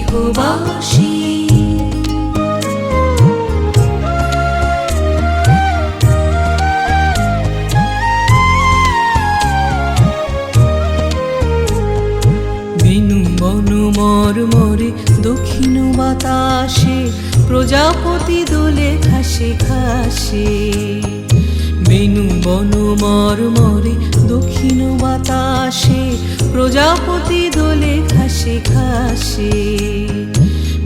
গৃহবাসী। বনু দক্ষিণ বাতাসে, প্রজাপতি দোলে ঘাসে ঘাসে। বেনু বনু মর মরে দক্ষিণ বাতাসে, প্রজাপতি দোলে ঘাসে ঘাসে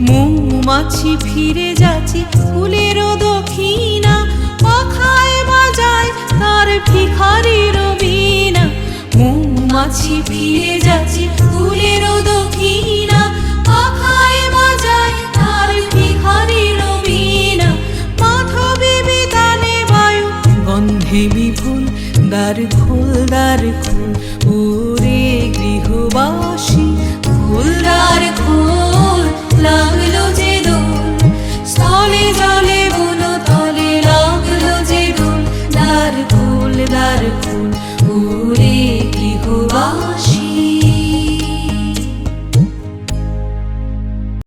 মৌমাছি ফিরে যাচ্ছে ফুলের দক্ষিণা। পাখায় বাজায় তার ভিখারির বীণা। মৌমাছি ফিরে